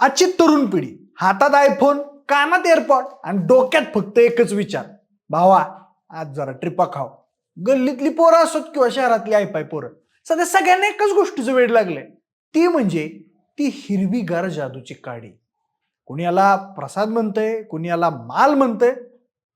आजची तरुण पिढी हातात आयफोन कानात एअरपॉड आणि डोक्यात फक्त एकच विचार. भावा आज जरा ट्रिपा खाव. गल्लीतली पोरं असोत किंवा शहरातली आयपाय पोरं सध्या सगळ्यांना एकच गोष्टीचं वेळ लागले ती म्हणजे ती हिरवीगार जादूची काडी. कुणी याला प्रसाद म्हणतंय कुणी याला माल म्हणतंय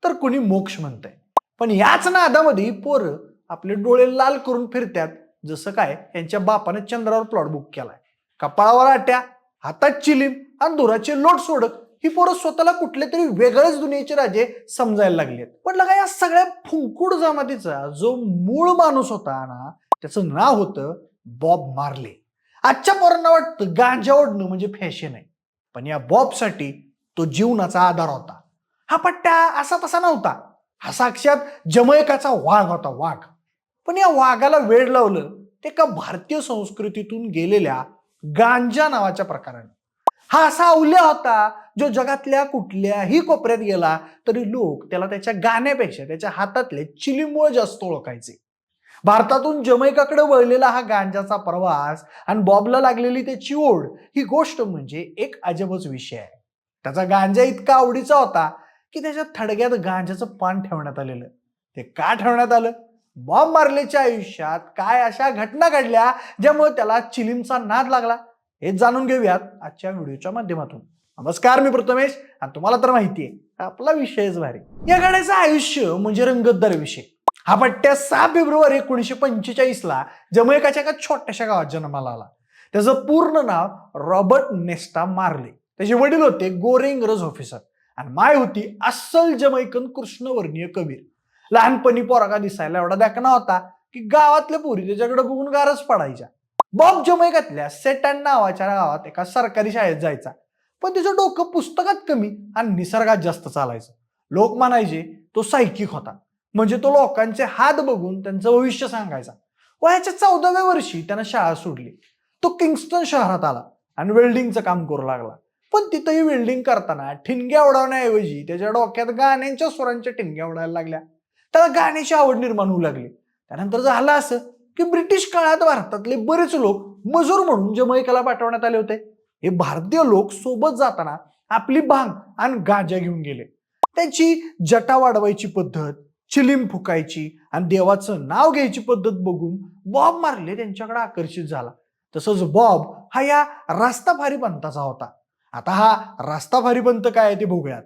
तर कुणी मोक्ष म्हणतंय. पण याच नादामध्ये पोरं आपले डोळे लाल करून फिरतात जसं काय यांच्या बापाने चंद्रावर प्लॉट बुक केलाय. कपाळावर आट्या हातात चिलीम आणि दुराचे लोट सोडत ही पोरं स्वतःला कुठले तरी वेगळ्याच दुनियेचे राजे समजायला लागलेत. पण लगा या सगळ्या फुंकूड जमातीचा जो मूळ माणूस होता ना त्याचं नाव होतं बॉब मार्ले. आजच्या पोरांना वाटतं गांजा ओढणं म्हणजे फॅशन आहे. पण या बॉबसाठी तो जीवनाचा आधार होता. हा पट्ट्या असा तसा नव्हता. हा साक्षात जमयकाचा वाघ होता वाघ. पण या वाघाला वेळ लावलं ते एका भारतीय संस्कृतीतून गेलेल्या गांजा नावाच्या प्रकाराने. हा असा अवल्या होता जो जगातल्या कुठल्याही कोपऱ्यात गेला तरी लोक त्याला त्याच्या गाण्यापेक्षा त्याच्या हातातले चिलीमुळे जास्त ओळखायचे. भारतातून जमैकाकडे वळलेला हा गांजाचा प्रवास आणि बॉबला लागलेली त्याची ओढ ही गोष्ट म्हणजे एक अजबच विषय आहे. त्याचा गांजा इतका आवडीचा होता की त्याच्या थडग्यात गांजाचं पान ठेवण्यात आलेलं. ते का ठेवण्यात आलं? बॉम्ब मारलेच्या आयुष्यात काय अशा घटना घडल्या ज्यामुळे त्याला चिलीमचा नाद लागला? हेच जाणून घेऊयात आजच्या व्हिडिओच्या माध्यमातून. नमस्कार मी प्रथमेश आणि तुम्हाला तर माहिती आहे आपला विषयच भारी. या गाण्याचं आयुष्य म्हणजे रंगतदार विषय. हा पट्ट्या सहा फेब्रुवारी एकोणीसशे पंचेचाळीसला जमैकाच्या एका छोट्याशा गावात जन्माला आला. त्याचं पूर्ण नाव रॉबर्ट नेस्टा मार्ले. त्याचे वडील होते गोरे इंग्रज ऑफिसर. आणि माय होती अस्सल जमैकन कृष्णवर्णीय कबीर. लहानपणी पोरगा दिसायला एवढा देखणा होता की गावातल्या पोरी त्याच्याकडे बघून गारच पडायच्या. बॉब जमैकातल्या सेटन नावाच्या गावात एका सरकारी शाळेत जायचा. पण त्याचं डोकं पुस्तकात कमी आणि निसर्गात जास्त चालायचं. लोक म्हणायचे तो सायकिक होता. म्हणजे तो लोकांचे हात बघून त्यांचं भविष्य सांगायचा. वयाच्या चौदाव्या वर्षी त्यानं शाळा सोडली. तो किंगस्टन शहरात आला आणि वेल्डिंगचं काम करू लागला. पण तिथंही वेल्डिंग करताना ठिणग्या उडवण्याऐवजी त्याच्या डोक्यात गाण्यांच्या स्वरांच्या ठिणग्या उडायला लागल्या. त्याला गाण्याची आवड निर्माण होऊ लागली. त्यानंतर झालं असं की ब्रिटिश काळात भारतातले बरेच लोक मजूर म्हणून जमैकाला पाठवण्यात आले होते. हे भारतीय लोक सोबत जाताना आपली भांग आणि गांजा घेऊन गेले. त्याची जटा वाढवायची पद्धत चिलीम फुकायची आणि देवाचं नाव घ्यायची पद्धत बघून बॉब मारले त्यांच्याकडे आकर्षित झाला. तसंच बॉब हा या रास्ताफारी पंथाचा होता. आता हा रास्ताफारी पंथ काय आहे ते बघूयात.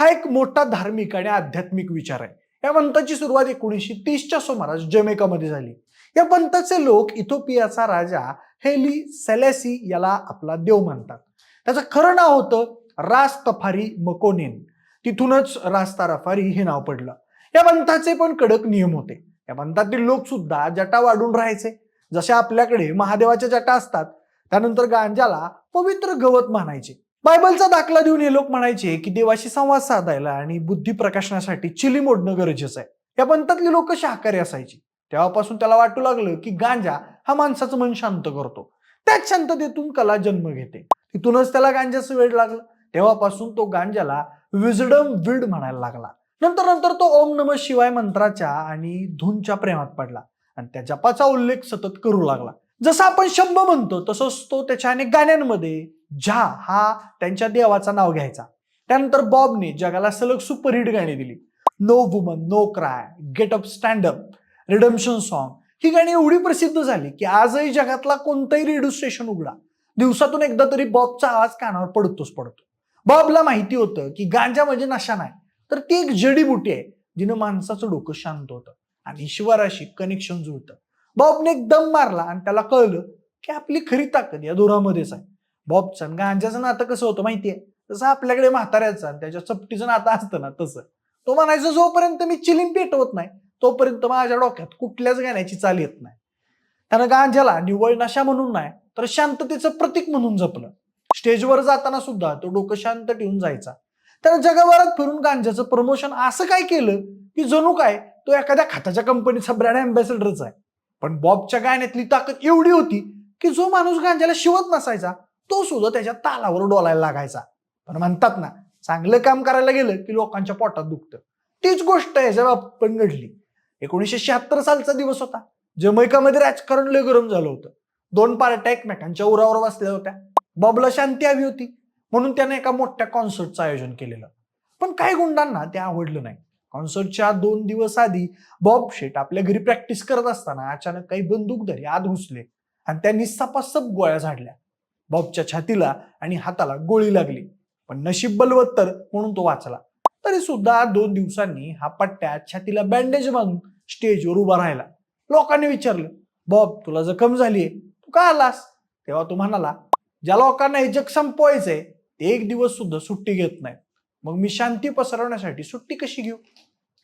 हा एक मोठा धार्मिक आणि आध्यात्मिक विचार आहे. या पंथाची सुरुवात एकोणीसशे तीसच्या सुमारास जमेकामध्ये झाली. या पंथाचे लोक इथोपियाचा राजा हेली सेलेसी याला आपला देव मानतात. त्याचं खरं नाव होतं रास्तफारी मकोनेन. तिथूनच रास्तारफारी हे नाव पडलं. या पंथाचे पण कडक नियम होते. या पंथातील लोक सुद्धा जटा वाढून राहायचे. जसे आपल्याकडे महादेवाच्या जटा असतात त्यानंतर गांजाला पवित्र गवत मानायचे. बायबलचा दाखला देऊन हे लोक म्हणायचे की देवाशी संवाद साधायला आणि बुद्धी प्रकाशनासाठी चिली मोडणं गरजेचं आहे. या पंथातली लोक शाकाहारी असायची. तेव्हापासून त्याला वाटू लागलं की गांजा हा माणसाचं मन शांत करतो. त्याच शांततेतून कला जन्म घेते. तिथूनच त्याला गांजाचं वेळ लागलं. तेव्हापासून तो गांजाला विजडम विड म्हणायला लागला. नंतर नंतर तो ओम नम शिवाय मंत्राच्या आणि धूनच्या प्रेमात पडला. आणि त्या जपाचा उल्लेख सतत करू लागला. जसं आपण शंभ म्हणतो तसंच तो त्याच्या अनेक गाण्यांमध्ये झा हा त्यांच्या देवाचा नाव घ्यायचा. त्यानंतर बॉबने जगाला सलग सुपरहिट गाणी दिली. No woman no cry get up stand up redemption song ही गाणी एवढी प्रसिद्ध झाली की आजही जगातला कोणतंही रेडिओ स्टेशन उघडा. दिवसातून एकदा तरी बॉबचा आवाज कानावर पडतोच पडतो. बॉबला माहिती होतं की गांजा म्हणजे नशा नाही. तर ती एक जडीबुटी आहे जिनं माणसाचं डोकं शांत होतं आणि ईश्वराशी कनेक्शन जुळतं. बॉबने एक दम मारला आणि त्याला कळलं की आपली खरी ताकद या दोरामध्येच आहे. बॉबचं आणि गांजाचं नातं कसं होतं माहितीये? तसं आपल्याकडे म्हाताऱ्याचं आणि त्याच्या चपटीचं नातं असतं ना तसं. तो म्हणायचं जोपर्यंत मी चिलीम पेटवत नाही तोपर्यंत माझ्या डोक्यात कुठल्याच गाण्याची चाल येत नाही. त्यानं गांजाला निवळ नशा म्हणून नाही तर शांततेचं प्रतीक म्हणून जपलं. स्टेजवर जाताना सुद्धा तो डोकं शांत ठेवून जायचा. त्यानं जगभरात फिरून गांजाचं प्रमोशन असं काय केलं की जणू काय तो एखाद्या खात्याच्या कंपनीचा ब्रँड अँबॅसेडरच आहे. पण बॉबच्या गाण्यातली ताकद एवढी होती की जो माणूस गांजाला शिवत नसायचा तो सुद्धा त्याच्या तालावर डोलायला लागायचा. पण म्हणतात ना चांगलं काम करायला गेलं की लोकांच्या पोटात दुखतं. तीच गोष्ट याच्या बाबतीत पण घडली. एकोणीसशे शहात्तर सालचा दिवस होता. जमैकामध्ये राजकारण लय गरम झालं होतं. दोन पार्ट्या एकमेकांच्या उरावर बसल्या होत्या. बॉबला शांती हवी होती. म्हणून त्याने एका मोठ्या कॉन्सर्टचं आयोजन केलेलं. पण काही गुंडांना ते आवडलं नाही. कॉन्सर्टच्या दोन दिवस आधी बॉब शेट आपल्या घरी प्रॅक्टिस करत असताना अचानक काही बंदूकधारी आत घुसले आणि त्यांनी सपासप गोळ्या झाडल्या. बॉबच्या छातीला आणि हाताला गोळी लागली. पण नशीब बलवत्तर म्हणून तो वाचला. तरी सुद्धा दोन दिवसांनी हा पट्ट्या छातीला बँडेज बांधून स्टेजवर उभा राहिला. लोकांनी विचारलं बॉब तुला जखम झालीये. तू का आलास? तेव्हा तो म्हणाला ज्या लोकांना हे जग संपवायचंय ते एक दिवस सुद्धा सुट्टी घेत नाही मग मी शांती पसरवण्यासाठी सुट्टी कशी घेऊ?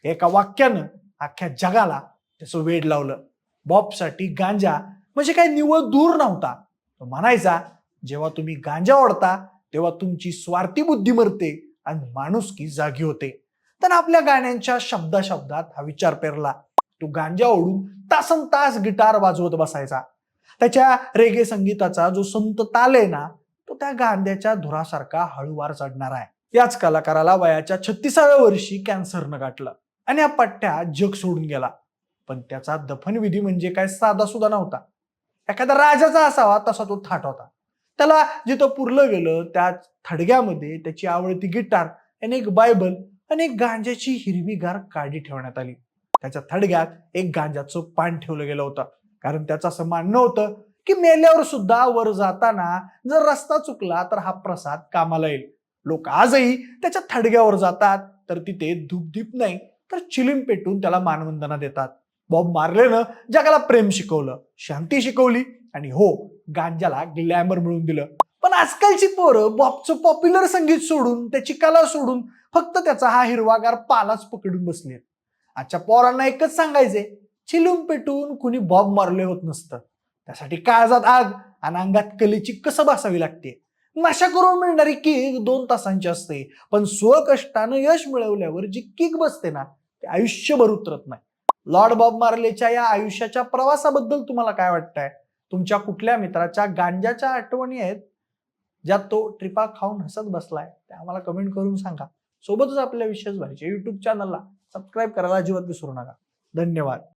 एका वाक्यानं अख्ख्या जगाला त्याचं वेड लावलं. बॉबसाठी गांजा म्हणजे काही निवळ दूर नव्हता. तो म्हणायचा जेव्हा तुम्ही गांजा ओढता तेव्हा तुमची स्वार्थी बुद्धी मरते आणि माणुसकी जागी होते. तर आपल्या गाण्यांच्या शब्दा शब्दात हा विचार पेरला. तो गांजा ओढून तासन तास गिटार वाजवत बसायचा. त्याच्या रेगे संगीताचा जो संत ताल आहे ना तो त्या गांध्याच्या धुरासारखा हळूवार चढणार आहे. याच कलाकाराला वयाच्या छत्तीसाव्या वर्षी कॅन्सरनं गाठलं आणि हा पट्ट्या जग सोडून गेला. पण त्याचा दफनविधी म्हणजे काय साधा सुद्धा नव्हता. एखादा राजाचा असावा तसा तो थाट होता. त्याला जिथं पुरलं गेलं त्या थडग्यामध्ये त्याची आवडती गिटार आणि एक बायबल आणि एक गांजाची हिरवीगार काडी ठेवण्यात आली. त्याच्या थडग्यात एक गांजाचं पान ठेवलं गेलं होतं. कारण त्याचं असं मानणं होतं की मेल्यावर सुद्धा वर जाताना जर रस्ता चुकला तर हा प्रसाद कामाला येईल. लोक आजही त्याच्या थडग्यावर जातात तर तिथे धूपधीप नाही तर चिलीम पेटून त्याला मानवंदना देतात. बॉब मार्लेनं जगाला प्रेम शिकवलं शांती शिकवली आणि हो गांजाला ग्लॅमर मिळवून दिलं. पण आजकालची पोरं बॉबचं पॉप्युलर संगीत सोडून त्याची कला सोडून फक्त त्याचा हा हिरवागार पालाच पकडून बसले आजच्या पोरांना एकच सांगायचे चिलूम पेटून कुणी बॉब मारले होत नसतं. त्यासाठी काळजात आग आणि अंगात कलेची कसं बसावी लागते. नशा करून मिळणारी किक दोन तासांची असते पण स्वकष्टानं यश मिळवल्यावर जी किक बसते ना ते आयुष्यभर उतरत नाही. लॉर्ड बॉब मार्लेच्या या आयुष्याच्या प्रवासाबद्दल तुम्हाला काय वाटतंय? तुमच्या कुठल्या मित्राच्या गांजाच्या आठवणी आहेत ज्यात तो ट्रिपा खाऊन हसत बसलाय ते आम्हाला कमेंट करून सांगा. सोबतच आपल्या विशेष भाईच्या युट्यूब चॅनलला सबस्क्राईब करायला अजिबात विसरू नका. धन्यवाद.